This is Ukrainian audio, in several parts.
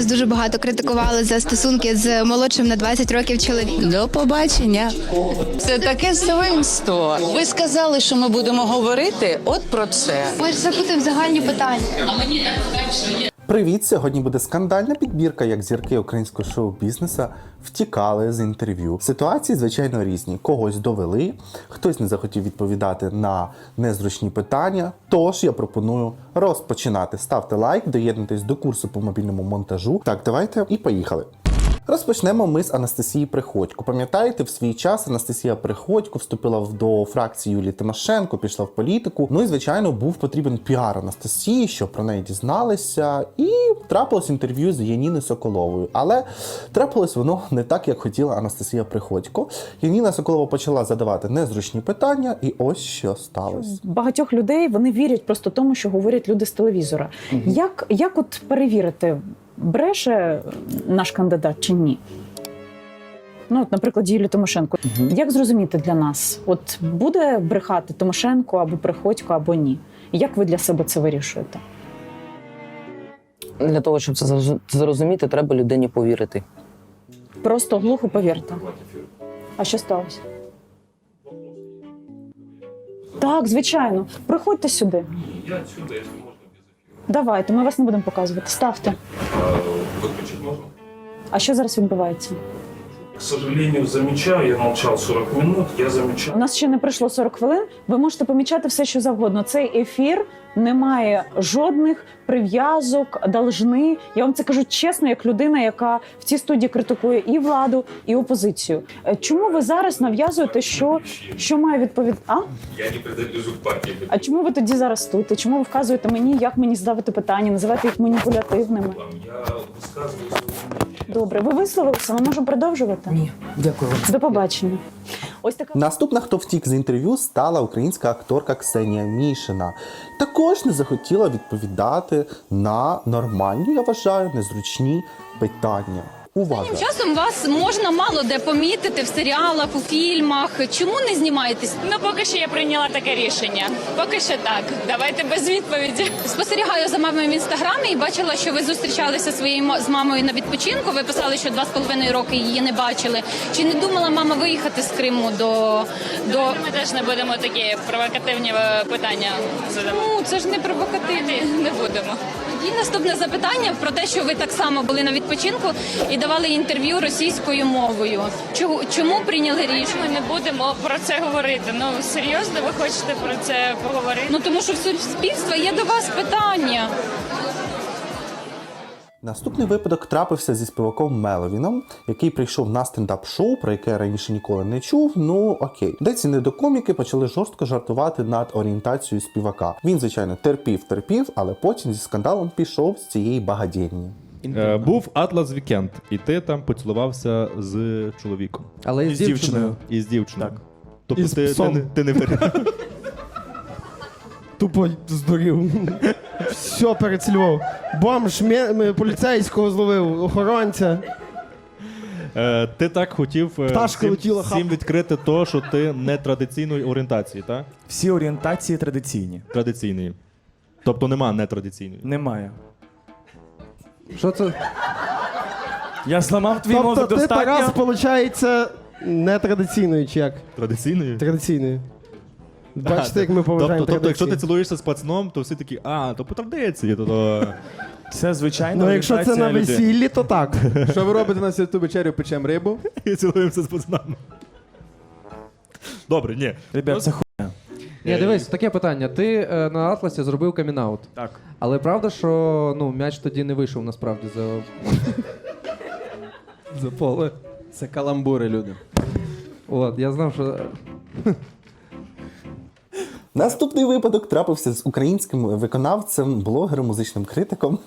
вас дуже багато критикували за стосунки з молодшим на 20 років чоловіком. До побачення. Це таке свинство. Ви сказали, що ми будемо говорити от про це. Ми ж запитуємо загальні питання. Привіт! Сьогодні буде скандальна підбірка, як зірки українського шоу-бізнесу втікали з інтерв'ю. Ситуації, звичайно, різні. Когось довели, хтось не захотів відповідати на незручні питання. Тож я пропоную розпочинати. Ставте лайк, доєднуйтесь до курсу по мобільному монтажу. Так, давайте і поїхали. Розпочнемо ми з Анастасії Приходько. Пам'ятаєте, в свій час Анастасія Приходько вступила в- до фракції Юлії Тимошенко, пішла в політику. Ну і звичайно був потрібен піар Анастасії, щоб про неї дізналися. І трапилось інтерв'ю з Яніною Соколовою. Але трапилось воно не так, як хотіла Анастасія Приходько. Яніна Соколова почала задавати незручні питання, і ось що сталося. багатьох людей вони вірять просто тому, що говорять люди з телевізора. Як, як от перевірити, бреше наш кандидат чи ні? Ну, от, наприклад, Юлії Тимошенко. Як зрозуміти для нас, от буде брехати Тимошенко або Приходько, або ні? Як ви для себе це вирішуєте? Для того, щоб це зрозуміти, треба людині повірити. Просто глухо повірте. А що сталося? Так, звичайно. Приходьте сюди. Я отсюда, Давайте, ми вас не будемо показувати. Ставте. Виключити можна? А що зараз відбувається? К сожалению, замечаю, я молчал 40 минут, я У нас ще не пройшло 40 хвилин. Ви можете помічати все, що завгодно. Цей ефір не має жодних прив'язок, должни. Я вам це кажу чесно, як людина, яка в цій студії критикує і владу, і опозицію. Е, Чому ви зараз нав'язуєте, що, що має відповідати? А? Я не принадлежу к партии. а чому ви тоді зараз тут? І чому ви вказуєте мені, як мені ставити питання, називати їх маніпулятивними? Я свое мнение. Добре, ви висловилися. Ми можемо продовжувати. Ні, дякую вам. До побачення. Ось така Наступна, хто втік з інтерв'ю, стала українська акторка Ксенія Мішина. Також не захотіла відповідати на нормальні, я вважаю, незручні питання. Увага! Часом вас можна мало де помітити в серіалах, у фільмах. Чому не знімаєтесь? Ну, поки що я прийняла таке рішення. Поки що так. Давайте без відповіді. Спостерігаю за мамою в інстаграмі і бачила, що ви зустрічалися своєю мо- з мамою на відпочинку. Ви писали, що два з половиною роки її не бачили. Чи не думала мама виїхати з Криму до, до... Ми теж не будемо такі провокативні е, питання задавати. Ну, це ж не провокативні. Не будемо. І наступне запитання про те, що ви так само були на відпочинку і давали інтерв'ю російською мовою. Чому, чому прийняли рішення? Ми не будемо про це говорити. Ну серйозно, ви хочете про це поговорити? Ну тому що в суспільства є до вас питання. Наступний випадок трапився зі співаком Меловіном, який прийшов на стендап-шоу, про яке я раніше ніколи не чув. Ну окей, де ці недокоміки почали жорстко жартувати над орієнтацією співака. Він, звичайно, терпів, терпів, але потім зі скандалом пішов з цієї багадєнні. Е, був Атлас Вікенд, і ти там поцілувався з чоловіком. Але І з дівчиною. І з дівчиною. Так. Тобто І з ти, ти, псом. не, ти не варіант. Тупо здурів. Все перецілював. Бомж мє- поліцейського зловив, охоронця. Е, ти так хотів е, Пташка всім, летіла, всім хап. відкрити то, що ти не традиційної орієнтації, так? Всі орієнтації традиційні. Традиційної. Тобто нема нетрадиційної. Немає. Що це? Я зламав твій Тобто мозок ти, Тарас, виходить, не традиційною, чи як? Традиційної? Традиційною. Бачите, А, як ми поважаємо тобто, тобто, якщо ти традиції. цілуєшся з пацаном, то всі такі, а, то по традиції, то, то... Це звичайно. Ну, якщо це на весіллі, то так. Що ви робите на святу вечерю, печем рибу? і цілуємося з пацанами. Добре, ні. Ребят, це ху... Ні, дивись, таке питання. Ти е, на Атласі зробив камінаут. Так. Але правда, що ну, м'яч тоді не вийшов насправді за. за поле. Це каламбури, люди. От, я знав, що. Наступний випадок трапився з українським виконавцем, блогером, музичним критиком.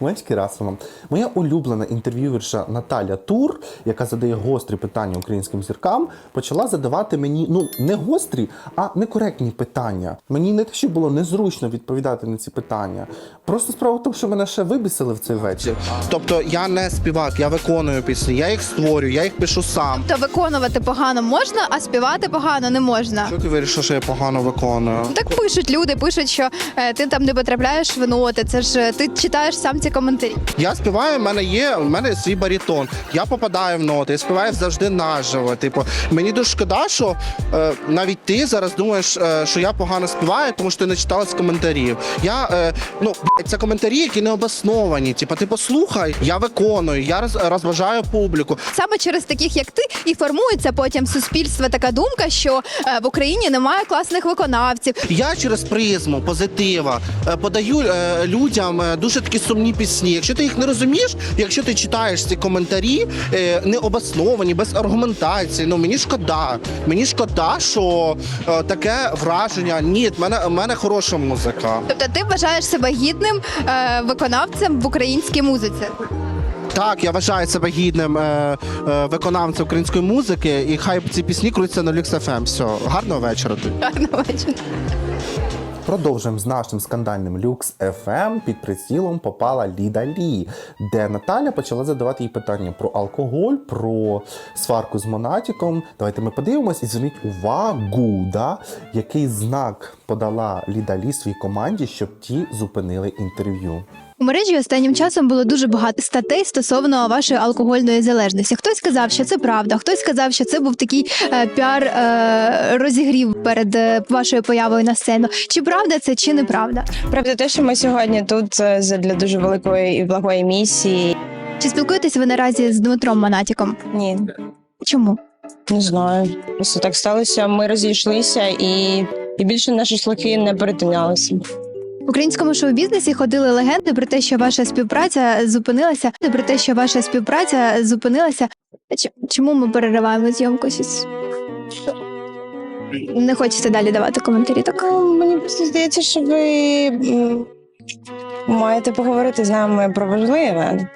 Ванечки Расовим. Моя улюблена інтерв'юерша Наталя Тур, яка задає гострі питання українським зіркам, почала задавати мені ну не гострі, а некоректні питання. Мені не те, що було незручно відповідати на ці питання. Просто справа в тому, що мене ще вибісили в цей вечір. Тобто я не співак, я виконую пісні, я їх створюю, я їх пишу сам. То виконувати погано можна, а співати погано не можна. Що ти вирішив, що я погано виконую? Так пишуть люди, пишуть, що е, ти там не потрапляєш в ноти. Це ж е, ти читаєш сам ці коментарі? Я співаю, в мене є, в мене свій барітон. Я попадаю в ноти, я співаю завжди наживо. Типу, мені дуже шкода, що е, навіть ти зараз думаєш, е, що я погано співаю, тому що ти не читала з коментарів. Я е, ну блядь, це коментарі, які не обосновані. Типу, ти послухай, я виконую, я роз, розважаю публіку. Саме через таких, як ти, і формується потім в суспільства така думка, що е, в Україні немає класних виконавців. Я через призму позитива е, подаю е, людям е, дуже такі сумні пісні. Якщо ти їх не розумієш, якщо ти читаєш ці коментарі е, не обосновані, без аргументації, ну мені шкода. Мені шкода, що е, таке враження. Ні, в мене в мене хороша музика. Тобто ти вважаєш себе гідним е, виконавцем в українській музиці. Так, я вважаю себе гідним е, е, виконавцем української музики, і хай ці пісні крутяться на Lux FM. Все, гарного вечора. тобі. Гарного вечора. Продовжуємо з нашим скандальним люкс FM. Під прицілом попала Ліда Лі, де Наталя почала задавати їй питання про алкоголь, про сварку з Монатіком. Давайте ми подивимось і зверніть увагу, да, який знак подала Ліда Лі своїй команді, щоб ті зупинили інтерв'ю. У мережі останнім часом було дуже багато статей стосовно вашої алкогольної залежності. Хтось сказав, що це правда, хтось сказав, що це був такий е, піар е, розігрів перед е, вашою появою на сцену. Чи правда це, чи неправда? Правда, те, що ми сьогодні тут е, для дуже великої і благої місії. Чи спілкуєтесь ви наразі з Дмитром Монатіком? Ні, Чому? не знаю. Просто так сталося. Ми розійшлися і, і більше наші шляхи не перетинялися. В українському шоу-бізнесі ходили легенди про те, що ваша співпраця зупинилася. Про те, що ваша співпраця зупинилася. Чому ми перериваємо зйомку? Не хочете далі давати коментарі. Так Ну, Мені здається, що ви маєте поговорити з нами про важливе.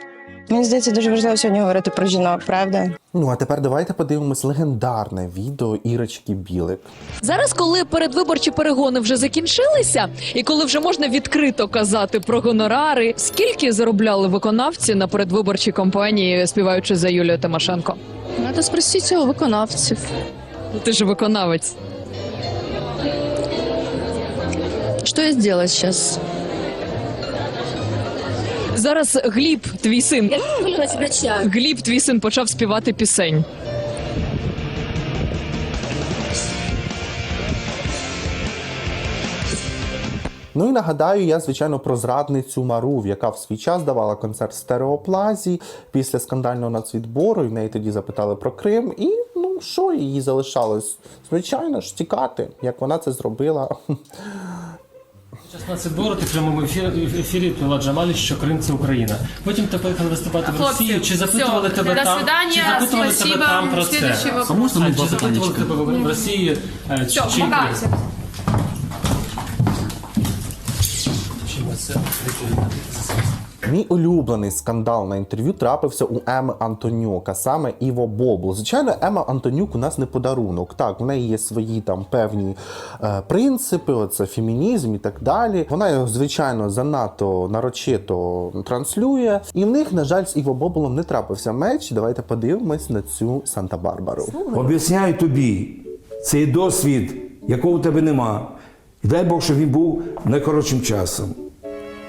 Мені здається, дуже важливо сьогодні говорити про жінок, правда? Ну а тепер давайте подивимось легендарне відео Ірочки Білик. Зараз, коли передвиборчі перегони вже закінчилися, і коли вже можна відкрито казати про гонорари, скільки заробляли виконавці на передвиборчій кампанії, співаючи за Юлію Тимошенко? Надо спросити у виконавців. Ти ж виконавець. Що я зробила зараз? Зараз Гліб, твій син. Гліб, твій син почав співати пісень. Ну і нагадаю, я звичайно про зрадницю Марув, яка в свій час давала концерт в стереоплазі після скандального нацвідбору. І в неї тоді запитали про Крим. І ну що їй залишалось? Звичайно ж, тікати, як вона це зробила. Час ти в прямому ефірі, ефірі відповіла Джамалі, що Крим це Україна. Потім ти поїхали виступати в Росію. Чи запитували тебе там? Чи запитували тебе там про це? А можна чи запитували тебе в Росії? е, Чи, чи Чим це відповідати? Мій улюблений скандал на інтерв'ю трапився у Еми Антонюк, а саме Іво Бобло. Звичайно, Ема Антонюк у нас не подарунок. Так, в неї є свої там певні е, принципи, оце фемінізм і так далі. Вона його, звичайно, занадто нарочито транслює. І в них, на жаль, з Іво Боблом не трапився меч. Давайте подивимось на цю Санта-Барбару. Об'ясняю тобі, цей досвід, якого у тебе нема. І дай Бог, щоб він був найкоротшим часом.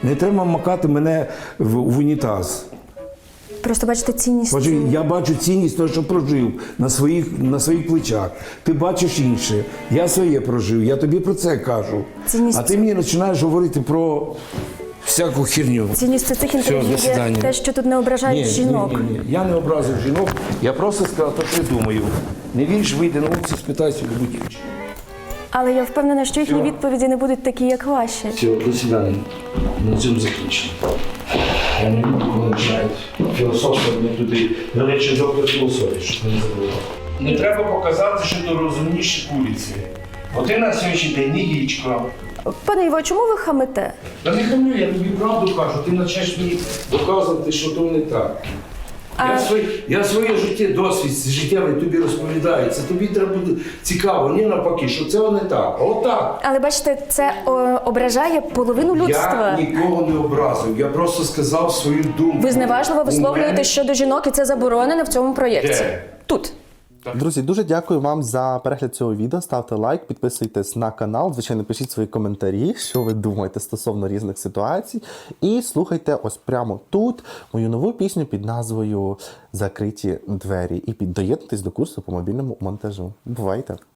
Не треба макати мене в, в унітаз. Просто бачите цінність. Бачу, я бачу цінність того, що прожив на своїх, на своїх плечах. Ти бачиш інше. Я своє прожив, я тобі про це кажу. Цінність- А ти мені починаєш говорити про всяку херню. Цінність цих інтерв'ю є те, що тут не ображають жінок. Ні, ні, ні. Я не образив жінок, я просто сказав, те, що я думаю. Не віриш, вийди на вулицю, спитайся у будь Але я впевнена, що їхні відповіді не будуть такі, як ваші. Все, до свидання. На цьому закінчено. Я не люблю, коли починають філософство мені туди. До речі, доктор філософії, щоб не забував. Не треба показати, що ти розумніші куриці. Бо ти на сьогоднішній день не яєчко. Пане Іво, чому ви хамите? Та не хамлю, я тобі правду кажу, ти почнеш мені доказувати, що то не так. А- Я, своє, я своє життя, досвід життєвий тобі розповідаю. Це тобі треба буде цікаво, ні навпаки, що це не так. А отак. Але бачите, це о, ображає половину людства. Я нікого не образив, я просто сказав свою думку. Ви зневажливо висловлюєте мене- щодо жінок, і це заборонено в цьому проєкті. Де? Тут. Друзі, дуже дякую вам за перегляд цього відео. Ставте лайк, підписуйтесь на канал. Звичайно, пишіть свої коментарі, що ви думаєте стосовно різних ситуацій. І слухайте ось прямо тут мою нову пісню під назвою Закриті двері. І піддоєднуйтесь до курсу по мобільному монтажу. Бувайте!